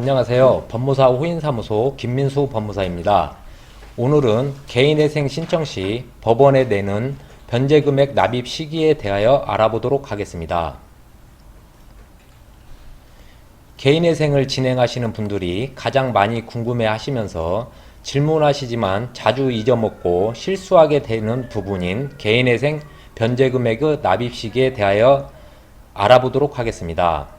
안녕하세요. 법무사 호인사무소 김민수 법무사입니다. 오늘은 개인회생 신청 시 법원에 내는 변제금액 납입 시기에 대하여 알아보도록 하겠습니다. 개인회생을 진행하시는 분들이 가장 많이 궁금해 하시면서 질문하시지만 자주 잊어먹고 실수하게 되는 부분인 개인회생 변제금액의 납입 시기에 대하여 알아보도록 하겠습니다.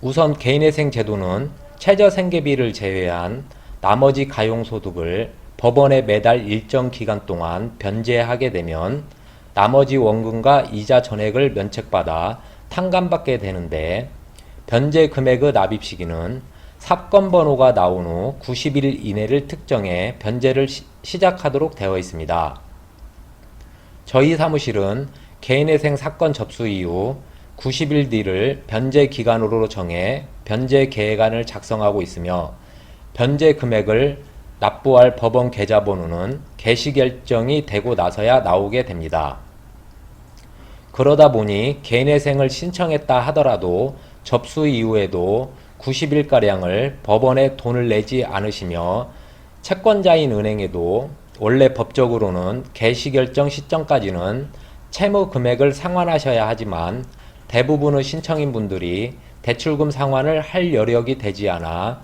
우선 개인회생 제도는 최저생계비를 제외한 나머지 가용소득을 법원에 매달 일정 기간 동안 변제하게 되면 나머지 원금과 이자 전액을 면책받아 탕감받게 되는데 변제 금액의 납입 시기는 사건 번호가 나온 후 90일 이내를 특정해 변제를 시, 시작하도록 되어 있습니다. 저희 사무실은 개인회생 사건 접수 이후 90일 뒤를 변제 기간으로 정해 변제 계획안을 작성하고 있으며 변제 금액을 납부할 법원 계좌번호는 개시 결정이 되고 나서야 나오게 됩니다. 그러다 보니 개인회생을 신청했다 하더라도 접수 이후에도 90일가량을 법원에 돈을 내지 않으시며 채권자인 은행에도 원래 법적으로는 개시 결정 시점까지는 채무 금액을 상환하셔야 하지만 대부분의 신청인 분들이 대출금 상환을 할 여력이 되지 않아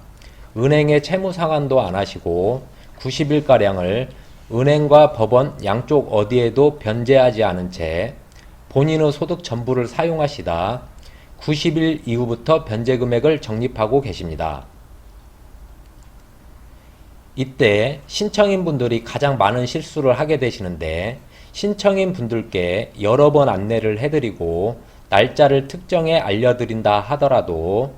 은행에 채무 상환도 안 하시고 90일가량을 은행과 법원 양쪽 어디에도 변제하지 않은 채 본인의 소득 전부를 사용하시다 90일 이후부터 변제 금액을 적립하고 계십니다. 이때 신청인 분들이 가장 많은 실수를 하게 되시는데 신청인 분들께 여러 번 안내를 해드리고 날짜를 특정해 알려드린다 하더라도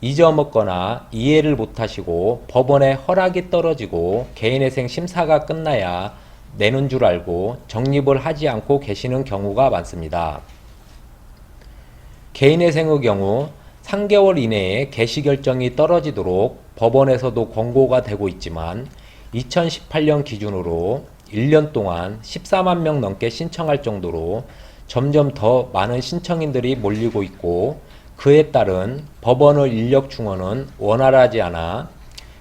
잊어먹거나 이해를 못하시고 법원에 허락이 떨어지고 개인회생 심사가 끝나야 내는 줄 알고 적립을 하지 않고 계시는 경우가 많습니다. 개인회생의 경우 3개월 이내에 개시 결정이 떨어지도록 법원에서도 권고가 되고 있지만 2018년 기준으로 1년 동안 14만 명 넘게 신청할 정도로 점점 더 많은 신청인들이 몰리고 있고 그에 따른 법원의 인력 충원은 원활하지 않아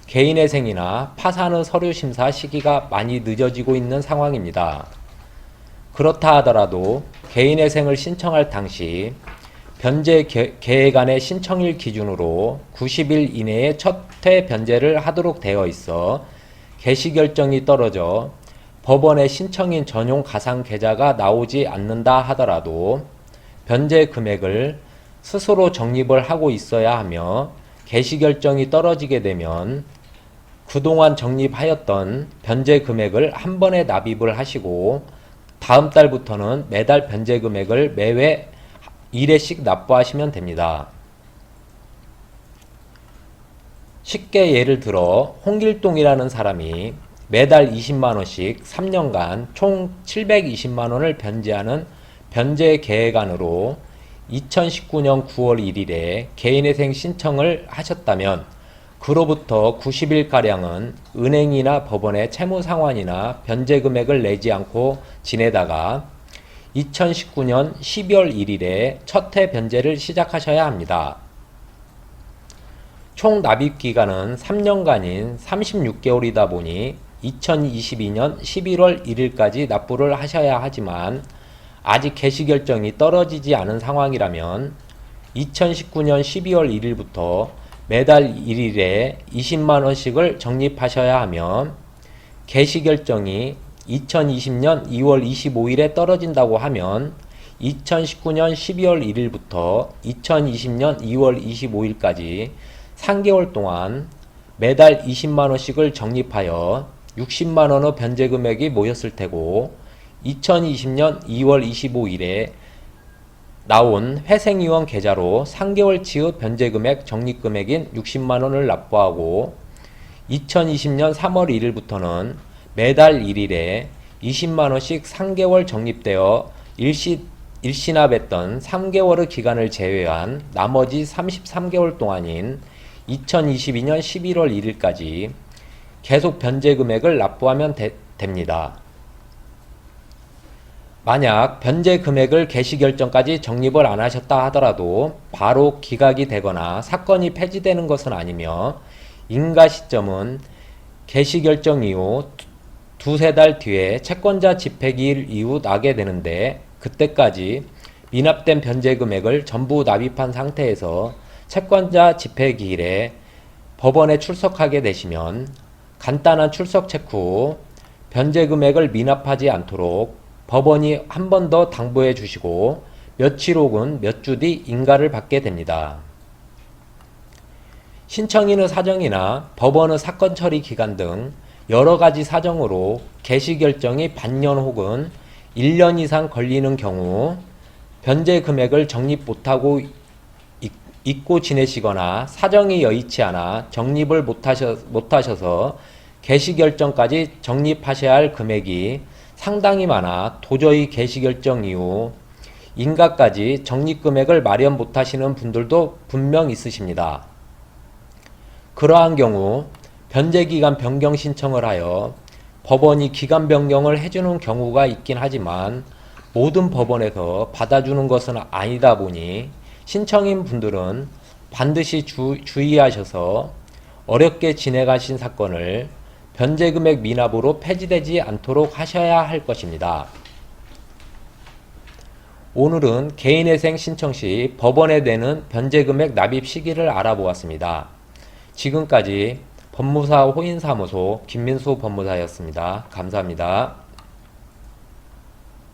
개인회생이나 파산의 서류 심사 시기가 많이 늦어지고 있는 상황입니다. 그렇다 하더라도 개인회생을 신청할 당시 변제 계- 계획안의 신청일 기준으로 90일 이내에 첫 회 변제를 하도록 되어 있어 개시 결정이 떨어져 법원의 신청인 전용 가상 계좌가 나오지 않는다 하더라도 변제 금액을 스스로 적립을 하고 있어야 하며 개시 결정이 떨어지게 되면 그동안 적립하였던 변제 금액을 한 번에 납입을 하시고 다음 달부터는 매달 변제 금액을 매회 1회씩 납부하시면 됩니다. 쉽게 예를 들어 홍길동이라는 사람이 매달 20만 원씩 3년간 총 720만 원을 변제하는 변제 계획안으로 2019년 9월 1일에 개인회생 신청을 하셨다면 그로부터 90일가량은 은행이나 법원에 채무 상환이나 변제 금액을 내지 않고 지내다가 2019년 12월 1일에 첫회 변제를 시작하셔야 합니다. 총 납입 기간은 3년간인 36개월이다 보니 2022년 11월 1일까지 납부를 하셔야 하지만 아직 개시 결정이 떨어지지 않은 상황이라면 2019년 12월 1일부터 매달 1일에 20만 원씩을 적립하셔야 하며 개시 결정이 2020년 2월 25일에 떨어진다고 하면 2019년 12월 1일부터 2020년 2월 25일까지 3개월 동안 매달 20만 원씩을 적립하여 60만 원의 변제 금액이 모였을 테고 2020년 2월 25일에 나온 회생이원 계좌로 3개월치의 변제 금액 적립 금액인 60만 원을 납부하고 2020년 3월 1일부터는 매달 1일에 20만 원씩 3개월 적립되어 일시 일시납했던 3개월의 기간을 제외한 나머지 33개월 동안인 2022년 11월 1일까지 계속 변제 금액을 납부하면 되- 됩니다. 만약 변제 금액을 개시 결정까지 적립을 안 하셨다 하더라도 바로 기각이 되거나 사건이 폐지되는 것은 아니며 인가 시점은 개시 결정 이후 두세 달 뒤에 채권자 집행기일 이후 나게 되는데 그때까지 미납된 변제 금액을 전부 납입한 상태에서 채권자 집행기일에 법원에 출석하게 되시면 간단한 출석 체크 후 변제 금액을 미납하지 않도록 법원이 한 번 더 당부해 주시고 며칠 혹은 몇 주 뒤 인가를 받게 됩니다. 신청인의 사정이나 법원의 사건 처리 기간 등 여러 가지 사정으로 개시 결정이 반년 혹은 1년 이상 걸리는 경우 변제 금액을 적립 못하고 있- 잊고 지내시거나 사정이 여의치 않아 적립을 못하셔, 못하셔서 개시 결정까지 적립하셔야 할 금액이 상당히 많아 도저히 개시 결정 이후 인가까지 적립 금액을 마련 못하시는 분들도 분명 있으십니다. 그러한 경우 변제기간 변경 신청을 하여 법원이 기간 변경을 해주는 경우가 있긴 하지만 모든 법원에서 받아주는 것은 아니다 보니 신청인 분들은 반드시 주, 주의하셔서 어렵게 진행하신 사건을 변제금액 미납으로 폐지되지 않도록 하셔야 할 것입니다. 오늘은 개인회생 신청 시 법원에 내는 변제금액 납입 시기를 알아보았습니다. 지금까지 법무사 호인사무소 김민수 법무사였습니다. 감사합니다.